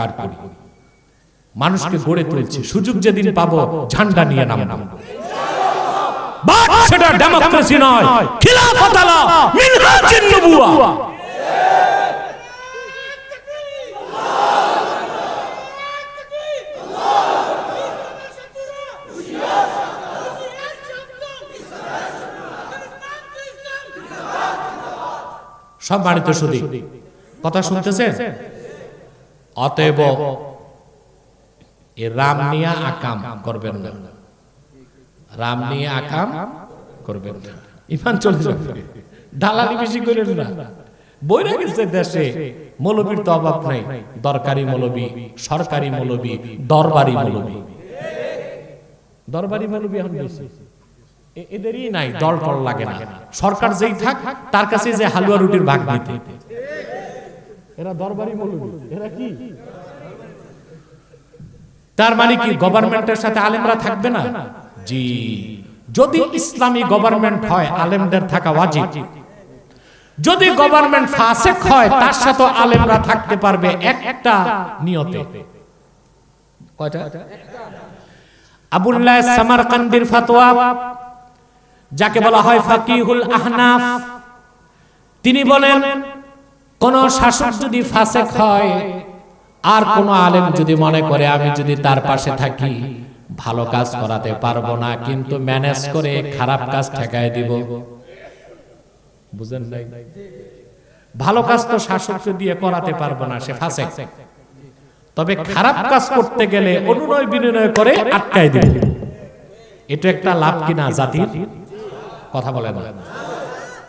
কার করি? মানুষকে গড়ে তুলছি। সুযোগ যেদিন পাবো, ঝান্ডা নিয়ে নামবো। বাট সেটা ডেমোক্রেসি নয়। সম্মানিত সুদী, কথা শুনতেছেন? অতএব এ রাম নিয়ে আকাম করবেন না। রাম নিয়ে আকাম করবেন না। ইমান চলে যাবে। দালালি বেশি করেন না। বইরা গেছে দেশে। মৌলবীর তো অভাব নাই। দরকারি মৌলবী সরকারি মৌলবী দরবারি মৌলবী। দরবারি মৌলবী এখন বেশি। এদেরই নাই দল টল লাগে না। সরকার যেই থাক তার কাছে যে হালুয়া রুটির ভাগ দিতে। এরা দরবারি মৌলবী। এরা কি? তার মানে কি গভর্নমেন্টের সাথে আলেমরা থাকবে না? জি। যদি ইসলামী গভর্নমেন্ট হয়, আলেমদের থাকা ওয়াজিব। যদি গভর্নমেন্ট ফাসেক হয়, তার সাথে আলেমরা থাকতে পারবে একটা নিয়তে। কয়টা? আবুল্লাহ সামারকান্দির ফতোয়া, যাকে বলা হয় ফাকিহুল আহনাফ, তিনি বলেন কোন শাসক যদি ফাসেক হয়, আর কোন আলেম যদি মনে করে, আমি যদি তার পাশে থাকি, ভালো কাজ করাতে পারব না, কিন্তু ম্যানেজ করে খারাপ কাজ ঠেকায় দিব। বুঝেন নাই? ভালো কাজ তো শাসককে দিয়ে করাতে পারব না, সে ফাসেক। তবে খারাপ কাজ করতে গেলে অনুনয় বিনয় করে আটকায় দিবে। এটা একটা লাভ কিনা জাতির? কথা বলে না।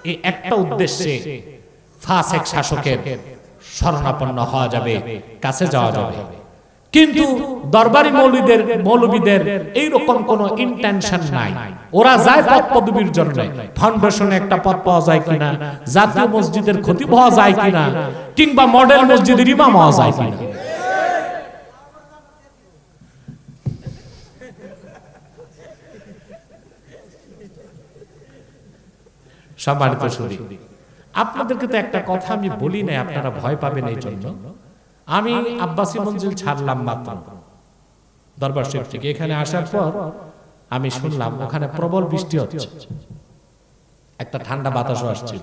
এই একটা উদ্দেশ্যে ফাসেক শাসকের শরণাপন্ন হওয়া যাবে কাছে যাওয়া যাবে। কিন্তু দরবারি মৌলবীদের মৌলবীদের এইরকম কোন ইন্টেনশন নাই। ওরা যায় পদ পদবীর জন্য। ফাউন্ডেশনে একটা পদ পাওয়া যায় কিনা জাতীয় মসজিদের ক্ষতি পাওয়া যায় কিনা কিংবা মডেল মসজিদের ইমাম হওয়া যায় কিনা। সম্মানিত শুধু আপনাদেরকে তো একটা কথা আমি বলি নাই, আপনারা ভয় পাবেন এই জন্য। আমি আব্বাসী মঞ্জিল ছাড়লাম মাত্র। দরবার শরীফ থেকে এখানে আসার পর আমি শুনলাম ওখানে প্রবল বৃষ্টি হচ্ছে। একটা ঠান্ডা বাতাসও আসছে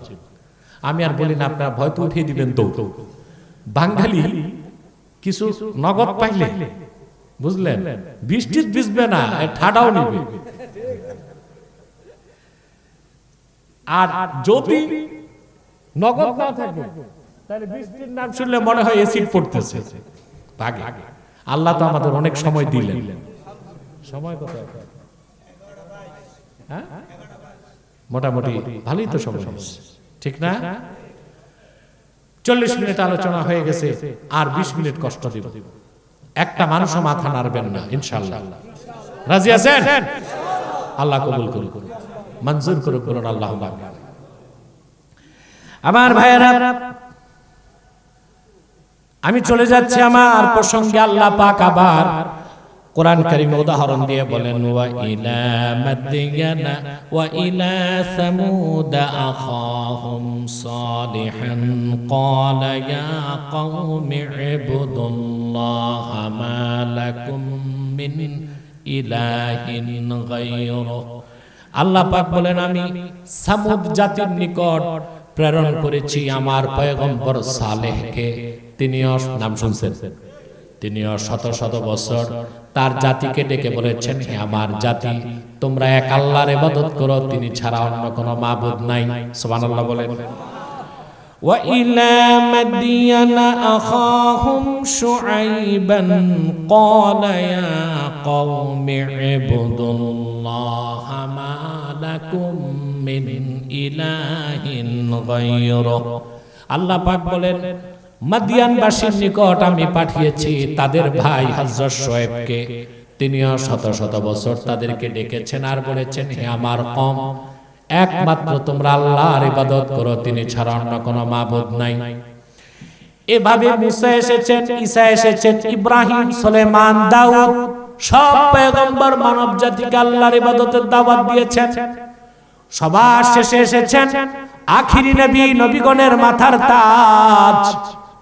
আমি আর বলি না, আপনারা ভয় তো উঠিয়ে দিবেন দৌড় বাঙালি কিছু নগদ পাইলে, বুঝলেন? বৃষ্টির ভিজবে না ঠাডাও নিবে। আর যদি নগদ না থাকে তাহলে বৃষ্টির নাম শুনলে মনে হয় এসিড পড়তেছে। ভাগে। আল্লাহ তো আমাদের অনেক সময় দিলেন। সময় কত হ্যাঁ? মোটামুটি ভালোই তো সময় ঠিক না? চল্লিশ মিনিট আলোচনা হয়ে গেছে। আর বিশ মিনিট কষ্ট দিব। একটা মানুষও মাথা নাড়বেন না ইনশাল্লাহ রাজি আছেন? আল্লাহ কবুল করুন মঞ্জুর করুক বলুন আল্লাহ আমার ভাইয়েরা আমি চলে যাচ্ছি আমার প্রসঙ্গে আল্লাহ পাক আবার কোরআন কারিমে উদাহরণ দিয়ে বলেন ওয়া ইলা মাদিয়ানা ওয়া ইলা সামুদ আখাহুম সালিহান। ক্বালা ইয়া কওমি ইবুদুল্লাহ মা লাকুম মিন ইলাহিন গায়রুহু। আল্লাহ পাক বলেন আমি সামুদ জাতির নিকট প্রেরণ করেছি আমার পয়গম্বর সালেহকে তিনিও নাম শুনছেন তিনিও শত শত বছর তার জাতিকে ডেকে বলেছেন হে আমার জাতি তোমরা এক আল্লাহর ইবাদত করো তিনি ছাড়া অন্য কোনো মাবুদ নাই সুবহানাল্লাহ বলেন وإلى مدين أخاهم شعيبا قال يا قوم اعبدوا الله ما لكم من আল্লাহ পাক বলেন, মাদিয়ানবাসীর নিকট আমি পাঠিয়েছি তাদের ভাই হযরত শোয়েবকে তিনিও শত শত বছর তাদেরকে ডেকেছেন আর বলেছেন, হে আমার কম, একমাত্র তোমরা আল্লাহর ইবাদত করো, তিনি ছাড়া অন্য কোনো মাবুদ নাই। এভাবে মুসা এসেছেন, ঈসা এসেছেন, ইব্রাহিম সুলেমান দাউদ, সব পয়গম্বর মানব জাতিকে আল্লাহর ইবাদতের দাওয়াত দিয়েছেন। সবার শেষে এসেছেন আখিরি নবী নবীগণের মাথার তাজ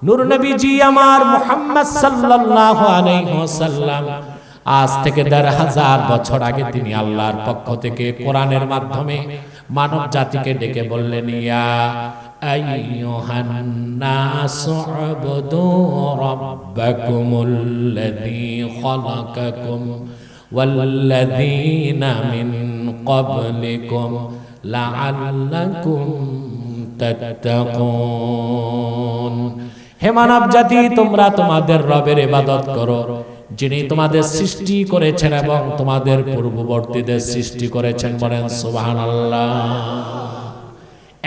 নূর নবীজি আমার মুহাম্মদ সাল্লাল্লাহু আলাইহি ওয়াসাল্লাম আজ থেকে দেড় হাজার বছর আগে তিনি আল্লাহর পক্ষ থেকে কোরআনের মাধ্যমে মানব জাতিকে ডেকে বললেন ইয়া আইয়ুহান নাসু উবদু রাব্বাকুমুল্লাযী খালাকাকুম والذين من قبلكم লাআল্লাকুম তাত্তাকুন। হে মানব জাতি, তোমরা তোমাদের রবের ইবাদত করো, যিনি তোমাদের সৃষ্টি করেছেন এবং তোমাদের পূর্ববর্তীদের সৃষ্টি করেছেন বলেন সুবহানাল্লাহ।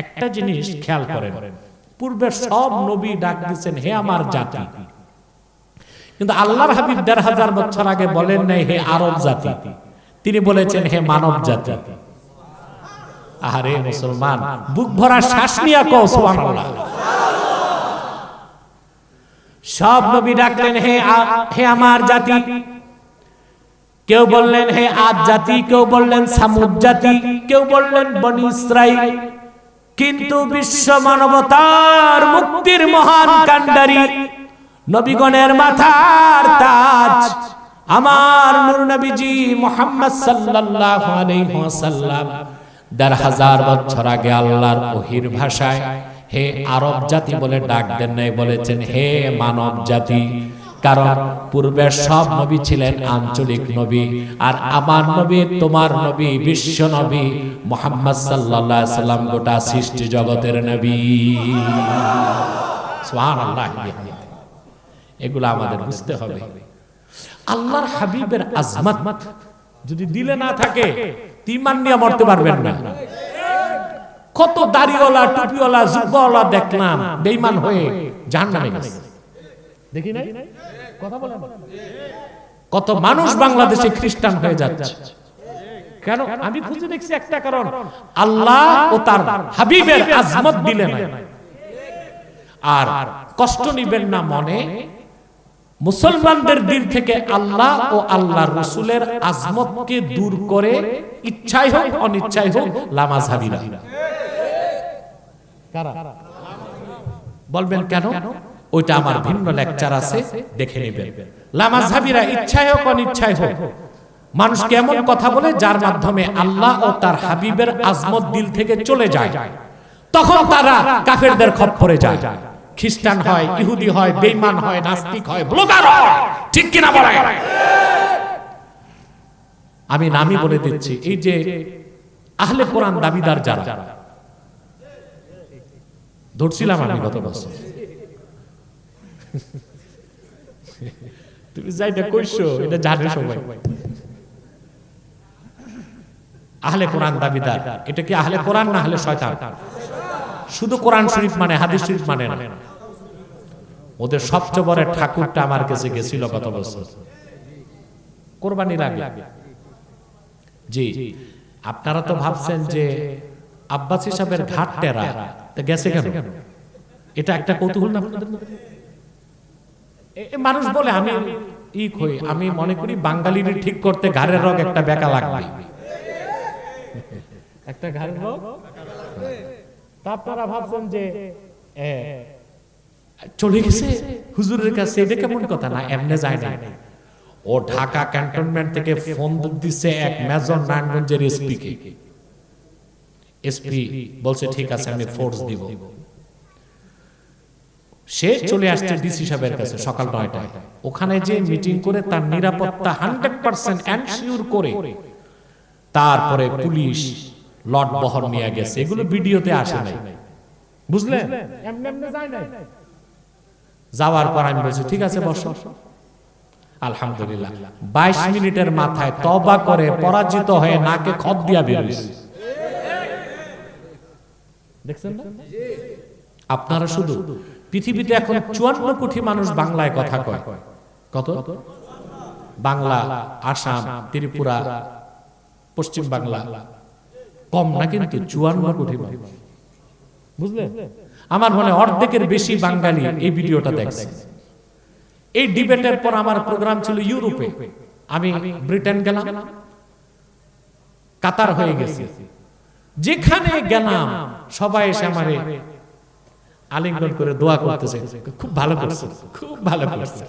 একটা জিনিস খেয়াল করেন পূর্বে সব নবী ডাক দিচ্ছেন হে আমার জাতি। কিন্তু আল্লাহর হাবিব দেড় হাজার বছর আগে বলেন নাই, হে আরব জাতি। তিনি বলেছেন, হে মানব জাতি। আহারে মুসলমান বুক ভরা শ্বাস নিয়ে কও সুবহানাল্লাহ। সব নবী ডাকলেন হে হে আমার জাতি। কেউ বললেন হে আদ জাতি। কেউ বললেন সামুদ জাতি। কেউ বললেন বনি ইসরাইল। কিন্তু বিশ্ব মানবতার মুক্তির মহান কান্ডারি নবীগণের মাথার তাজ। আমার নূর নবীজি মুহাম্মদ সাল্লাল্লাহু আলাইহি ওয়াসাল্লাম। দেড় হাজার বছর আগে আল্লাহর ওহির ভাষায় হে আরব জাতি বলে ডাক দেন নাই, বলেছেন, হে মানব জাতি, কারণ পূর্বের সব নবী ছিলেন আঞ্চলিক নবী, আর আমার নবী, তোমার নবী, বিশ্ব নবী, মোহাম্মদ সাল্লাম, গোটা সৃষ্টি জগতের নবী। এগুলো আমাদের বুঝতে হবে। আল্লাহর হাবিবের আজমত যদি দিলে না থাকে তিমান নিয়ে মরতে পারবেন না। কত দাড়িওয়ালা টুপিওয়ালা জুব্বাওয়ালা দেখলাম বেঈমান হয়ে জাহান্নামে গেছে। দেখি নাই? কথা বলেন। কত মানুষ বাংলাদেশে খ্রিস্টান হয়ে যাচ্ছে। কেন? আমি খুঁজে দেখছি একটা কারণ। আল্লাহ ও তার হাবিবের আজমত দিলেন আর কষ্ট নিবেন না মনে মুসলমানদের দিল থেকে আল্লাহ ও আল্লাহ রসুলের আজমতকে দূর করে ইচ্ছাই হোক, অনিচ্ছাই হোক লামাজহাবিরা বলবেন কেন? ওইটা আমার ভিন্ন লেকচার আছে, দেখে নেবেন। লামাজহাবিরা ইচ্ছাই হোক, অনিচ্ছাই হোক। মানুষ কেমন কথা বলে যার মাধ্যমে আল্লাহ ও তার হাবিবের আজমত দিল থেকে চলে যায়। তখন তারা কাফেরদের খপ্পরে যায়। খ্রিস্টান হয় ইহুদি হয় বেঈমান হয় নাস্তিক হয় ব্লগার হয়। ঠিক কিনা বলে আমি নামই বলে দিচ্ছি। এই যে আহলে কোরআন দাবিদার যারা ধরছিলাম আমি গত বছর। তুমি যাইটা কইছো এটা জানে সবাই আহলে কোরআন দাবিদার এটা কি আহলে কোরআন না আহলে শয়তান? শুধু কোরআন শরীফ মানে হাদিস শরীফ মানে না। ওদের সবচেয়ে বড় ঠাকুরটা আমার কাছে গেছিল গত বছর। কোরবানির আগে। জি। আপনারা তো ভাবছেন যে আব্বাস হিসাবের ঘাট টেরা গেছে কেন? এটা একটা কৌতূহল না মানুষ বলে আমি ই কই আমি মনে করি বাঙালির ঠিক করতে ঘাড়ের রোগ একটা বেকা লাগবে। একটা ঘাড়ের রোগ? তা আপনারা ভাবছেন যে চলে গেছে। হুজুরের কাছে এটা কেমন কথা না? এমনে যায় না ও ঢাকা ক্যান্টনমেন্ট থেকে ফোন দিচ্ছে এক মেজর নারায়ণগঞ্জের এসপি কে এসপি বলছে, ঠিক আছে, আমি ফোর্স দিব। সে চলে আসছে ডিসি সাহেবের কাছে সকাল নয়টায়। ওখানে যে মিটিং করে তার নিরাপত্তা হান্ড্রেড পার্সেন্ট এনশিওর করে। তারপরে পুলিশ লট বহর নিয়ে গেছে। এগুলো ভিডিওতে আসে নাই। বুঝলেন? এমনি এমনি যায় নাই। যাওয়ার পর আমি বলছি, ঠিক আছে, বসো। আলহামদুলিল্লাহ। বাইশ মিনিটের মাথায় তবা করে পরাজিত হয়ে নাকে খত দিয়া বেরোইছে দেখছেন আপনারা শুধু পৃথিবীতে এখন চুয়ান্ন কোটি মানুষ বাংলায় কথা কয়। কত? বাংলা, আসাম, ত্রিপুরা, পশ্চিম বাংলা। কম না কিন্তু চুয়ান্ন কোটি মানুষ। বুঝলেন আমার মনে অর্ধেকের বেশি বাঙালি এই ভিডিওটা দেখছে। এই ডিবেটের পর আমার প্রোগ্রাম ছিল ইউরোপে। আমি ব্রিটেন গেলাম, কাতার হয়ে গেছে। যেখানে গেলাম, সবাই এসে আমারে আলিঙ্গন করে দোয়া করতেছে। খুব ভালো করছে, খুব ভালো করছে।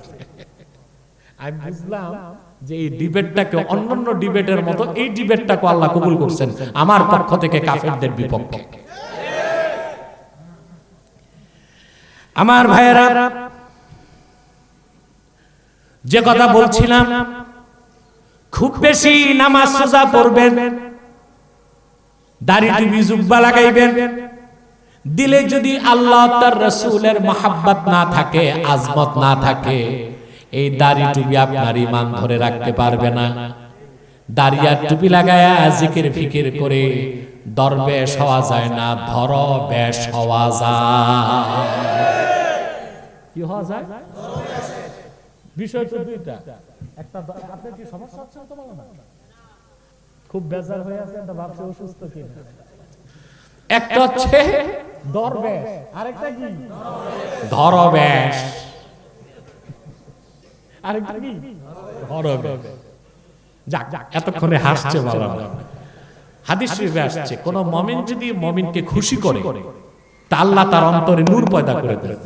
আমি বুঝলাম যে এই ডিবেটটাকে অন্যান্য ডিবেটের মতো এই ডিবেটটাকে আল্লাহ কবুল করছেন, আমার পক্ষ থেকে কাফেরদের বিপক্ষে। আমার ভাইয়েরা যে কথা বলছিলাম খুব বেশি নামাজ সোজা পড়বেন দাড়ি টুপি জুব্বা লাগাইবেন দিলে যদি আল্লাহ তার রসুলের মাহাব্বাত না থাকে আজমত না থাকে এই দাড়ি টুপি আপনার ইমান ধরে রাখতে পারবে না। দাঁড়িয়ার টুপি লাগায়া জিকির ফিকির করে দরবেশ হওয়া যায় না ধর বেশ হওয়া যায়। কি হওয়া যায়? বিষয় তো দুইটা। একটা আপনার কি সমস্যা হচ্ছে তো বলো না? খুব বেজার হয়ে আছে একটা ভাবছে অসুস্থ কিনা। একটা হচ্ছে দরবেশ। আরেকটা কি? ধরবেশ। আরেকটা কি? ধরবেশ। যাক যাক এতক্ষণে হাসছে হাদিস শরীফে আসছে কোন মমিন যদি মমিনকে খুশি করে তা আল্লাহ তার অন্তরে নূর পয়দা করে দেয়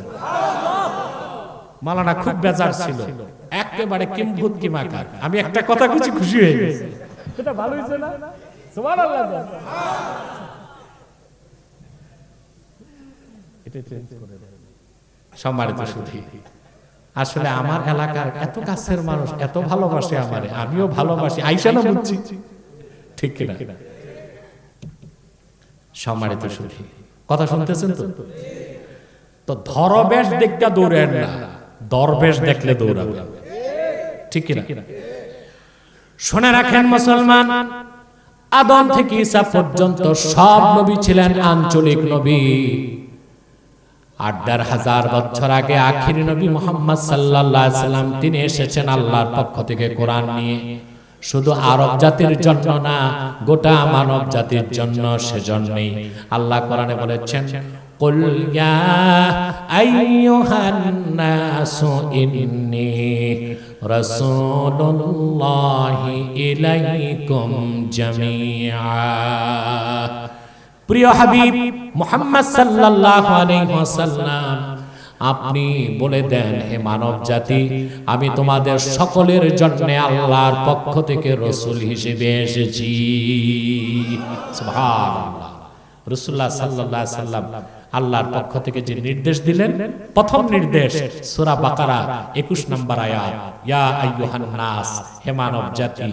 মালানা খুব বেজার ছিল। একেবারে কিম্ভূত কিমাকার। আমি একটা কথা কিছু খুশি হয়ে গেছি। এটা ভালো হয়েছে না? সুবহানাল্লাহ। এটা চেঞ্জ করে সম্মানিত সুধী আসলে আমার এলাকার এত কাছের মানুষ এত ভালোবাসে আমারে আমিও ভালোবাসি। আইসা না বুঝছি। ঠিক কিনা? সম্মানিত সুধী কথা শুনতেছেন তো? তো? ধরবেশ দেখতে দৌড়েন না। দরবেশ দেখলে দৌড়াবে। ঠিক কিনা? শুনে রাখেন মুসলমান, আদম থেকে ঈসা পর্যন্ত সব নবী ছিলেন আঞ্চলিক নবী। আট দেড় হাজার বছর আগে আখিরি নবী মোহাম্মদ সাল্লাহ সাল্লাম তিনি এসেছেন আল্লাহর পক্ষ থেকে কোরআন নিয়ে। শুধু আরব জাতির জন্য না, গোটা মানব জাতির জন্য সেজন্যই। আল্লাহ কোরআনে বলেছেন قل يا أيها الناس إني رسول الله إليكم جميعا প্রিয় হাবিব মোহাম্মদ সাল্লাল্লাহু আলাইহি ওয়াসাল্লাম আপনি বলে দেন হে মানব জাতি আমি তোমাদের সকলের জন্য আল্লাহর পক্ষ থেকে রসুল হিসেবে এসেছি সুবহানাল্লাহ রসুল্লাহ সাল্লাল্লাহু আলাইহি সাল্লাম আল্লাহর পক্ষ থেকে যে নির্দেশ দিলেন, প্রথম নির্দেশ সূরা বাকারা 21 নম্বর আয়া ইয়া আইয়ুহান নাস, হে মানব জাতি